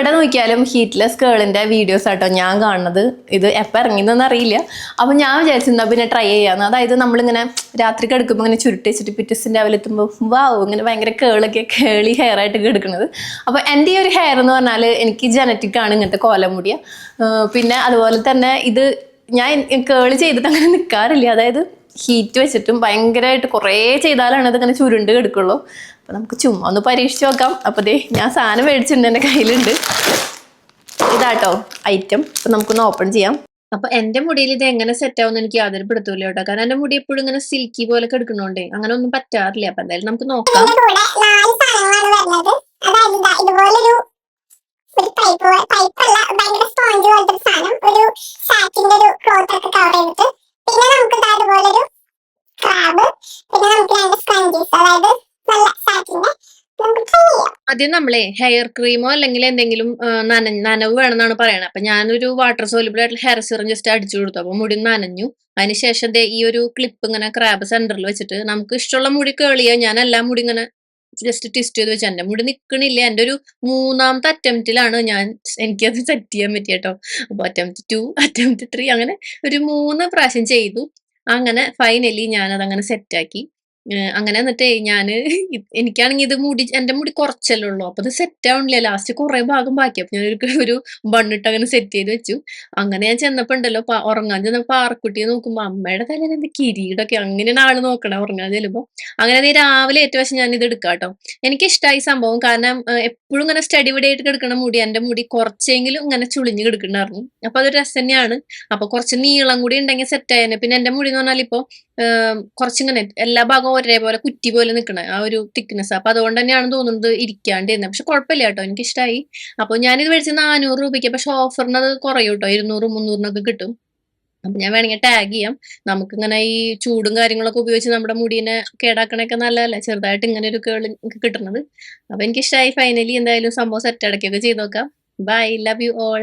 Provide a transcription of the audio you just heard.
എവിടെ നോക്കിയാലും heedless കേളിന്റെ videos ആട്ടോ ഞാൻ കാണുന്നത്. ഇത് എപ്പോൾ ഇറങ്ങിയെന്നൊന്നും അറിയില്ല. അപ്പം ഞാൻ വിചാരിച്ചിരുന്നു പിന്നെ ട്രൈ ചെയ്യാന്ന്. അതായത് നമ്മളിങ്ങനെ രാത്രി കിടക്കുമ്പോൾ ഇങ്ങനെ ചുരുട്ടി വെച്ചിട്ട് പിറ്റേസിന്റെ രാവിലെ എത്തുമ്പോൾ വാവ് ഇങ്ങനെ ഭയങ്കര കേളൊക്കെ കേളി ഹെയർ ആയിട്ട് കിടക്കുന്നത് അപ്പോൾ എന്റെ ഈ ഒരു ഹെയർ എന്ന് പറഞ്ഞാൽ എനിക്ക് ജനറ്റിക് ആണ് ഇങ്ങനത്തെ കോലമുടിയ പിന്നെ അതുപോലെ തന്നെ ഇത് ഞാൻ കേൾ ചെയ്തിട്ട് അങ്ങനെ നിൽക്കാറില്ല അതായത് ഹീറ്റ് വെച്ചിട്ടും ഭയങ്കരമായിട്ട് കുറേ ചെയ്താലാണ് ഇതിങ്ങനെ ചുരുണ്ട് കിടക്കുള്ളൂ. അപ്പോൾ നമുക്ക് ചുമ്മാ ഒന്ന് പരീക്ഷിച്ച് നോക്കാം. അപ്പോൾ ദേ ഞാൻ സാധനം മേടിച്ചിട്ടുണ്ട് എന്റെ കയ്യിലുണ്ട്. ഇതാട്ടോ ഐറ്റം അപ്പം നമുക്കൊന്ന് ഓപ്പൺ ചെയ്യാം. അപ്പൊ എന്റെ മുടിയിൽ ഇത് എങ്ങനെ സെറ്റ് ആവുമെന്ന് എനിക്ക് യാതൊരു പിടുത്തൂല കേട്ടോ. കാരണം എന്റെ മുടി എപ്പോഴും ഇങ്ങനെ സിൽക്കി പോലെ കിടക്കണോണ്ടേ അങ്ങനെ ഒന്നും പറ്റാറില്ല. അപ്പൊ എന്തായാലും നമുക്ക് നോക്കാം ഇതിന്റെ കൂടെ നാല് സാധനങ്ങളാണ് വരുന്നത് അതായത് ഇതാ ഇതുപോലൊരു ഒരു പൈപ്പ് പൈപ്പ് അല്ല ഭയങ്കര സ്പോഞ്ച് പോലത്തെ ഒരു സാധനം ഒരു സാറ്റിന്റെ ഒരു ക്ലോത്ത് ഒക്കെ കവർ ചെയ്തിട്ട് പിന്നെ നമുക്ക് ഇതാ ഇതുപോലൊരു ക്രാബ് പിന്നെ നമുക്ക് രണ്ട് സ്ക്രഞ്ചീസ് അതായത് നല്ല സാറ്റിന്റെ നമുക്ക് ട്രൈ ചെയ്യാം ആദ്യം നമ്മളെ ഹെയർ ക്രീമോ അല്ലെങ്കിൽ എന്തെങ്കിലും നന നനവ് വേണമെന്നാണ് പറയണത് അപ്പൊ ഞാനൊരു വാട്ടർ സോലിബിൾ ആയിട്ടുള്ള ഹെയർ സിറം ജസ്റ്റ് അടിച്ചു കൊടുത്തു. അപ്പൊ മുടി നനഞ്ഞു. അതിനുശേഷം ഈ ഒരു ക്ലിപ്പ് ഇങ്ങനെ ക്രാബ് സെന്ററിൽ വെച്ചിട്ട് നമുക്ക് ഇഷ്ടമുള്ള മുടി കേളിയാ ഞാൻ എല്ലാ മുടി ഇങ്ങനെ ജസ്റ്റ് ട്വിസ്റ്റ് ചെയ്ത് വെച്ചു. എന്റെ മുടി നിക്കണില്ല. എന്റെ ഒരു മൂന്നാമത്തെ അറ്റംപ്റ്റിലാണ് ഞാൻ എനിക്കത് സെറ്റ് ചെയ്യാൻ പറ്റിയ കേട്ടോ. അപ്പൊ അറ്റംപ്റ്റ് ടു അറ്റംപ്റ്റ് ത്രീ അങ്ങനെ ഒരു മൂന്ന് പ്രാവശ്യം ചെയ്തു. അങ്ങനെ ഫൈനലി ഞാനത് അങ്ങനെ സെറ്റാക്കി അങ്ങനെ എന്നിട്ട് ഞാൻ എനിക്കാണെങ്കിൽ ഇത് മുടി എന്റെ മുടി കുറച്ചല്ലേ ഉള്ളൂ അപ്പൊ ഇത് സെറ്റ് ആവണില്ല. ലാസ്റ്റ് കുറെ ഭാഗം ബാക്കി. അപ്പൊ ഞാനൊരു ഒരു ബണ്ണിട്ട് അങ്ങനെ സെറ്റ് ചെയ്ത് വെച്ചു. അങ്ങനെ ഞാൻ ചെന്നപ്പോ ഉണ്ടല്ലോ ഉറങ്ങാൻ ചെന്നപ്പോ പാറക്കുട്ടിയെ നോക്കുമ്പോ അമ്മയുടെ തലയിൽ എന്ത് കിരീടൊക്കെ? അങ്ങനെയാണ് ആൾ നോക്കണം ഉറങ്ങാൻ ചെല്ലുമ്പോ. അങ്ങനെ ദേ രാവിലെ ഏറ്റവും വശം ഞാൻ ഇത് എടുക്കാം കേട്ടോ എനിക്ക് ഇഷ്ടമായി സംഭവം. കാരണം എപ്പോഴും ഇങ്ങനെ സ്റ്റഡി വിടെ ആയിട്ട് കിടക്കണ മുടി എന്റെ മുടി കുറച്ചെങ്കിലും ഇങ്ങനെ ചുളിഞ്ഞ് കിടക്കണ്ടായിരുന്നു അപ്പൊ അതൊരു രസം തന്നെയാണ്. അപ്പൊ കുറച്ച് നീളം കൂടി ഉണ്ടെങ്കിൽ സെറ്റ് ആയേനെ. പിന്നെ എന്റെ മുടി എന്ന് പറഞ്ഞാൽ ഇപ്പൊ കുറച്ചിങ്ങനെ എല്ലാ ഭാഗവും ഒരേപോലെ കുറ്റി പോലെ നിൽക്കണ ആ ഒരു തിക്നെസ് അപ്പൊ അതുകൊണ്ട് തന്നെയാണ് തോന്നുന്നത് ഇരിക്കാണ്ട് ഇരിക്കാണ്ടിരുന്നത് പക്ഷെ കുഴപ്പമില്ല കേട്ടോ എനിക്ക് ഇഷ്ടമായി അപ്പൊ ഞാനിത് മേടിച്ച് നാനൂറ് രൂപയ്ക്ക്. പക്ഷെ ഓഫറിന് അത് കുറയും കേട്ടോ ഇരുന്നൂറ് മുന്നൂറിനൊക്കെ കിട്ടും. അപ്പൊ ഞാൻ വേണമെങ്കിൽ ടാഗ് ചെയ്യാം. നമുക്ക് ഇങ്ങനെ ഈ ചൂടും കാര്യങ്ങളൊക്കെ ഉപയോഗിച്ച് നമ്മുടെ മുടീനെ കേടാക്കണൊക്കെ നല്ലതല്ലേ? ചെറുതായിട്ട് ഇങ്ങനെ ഒരു കേൾ കിട്ടുന്നത് അപ്പൊ എനിക്ക് ഇഷ്ടമായി ഫൈനലി എന്തായാലും സംഭവം സെറ്റ് അടക്കൊക്കെ ചെയ്ത് നോക്കാം. Bye love you all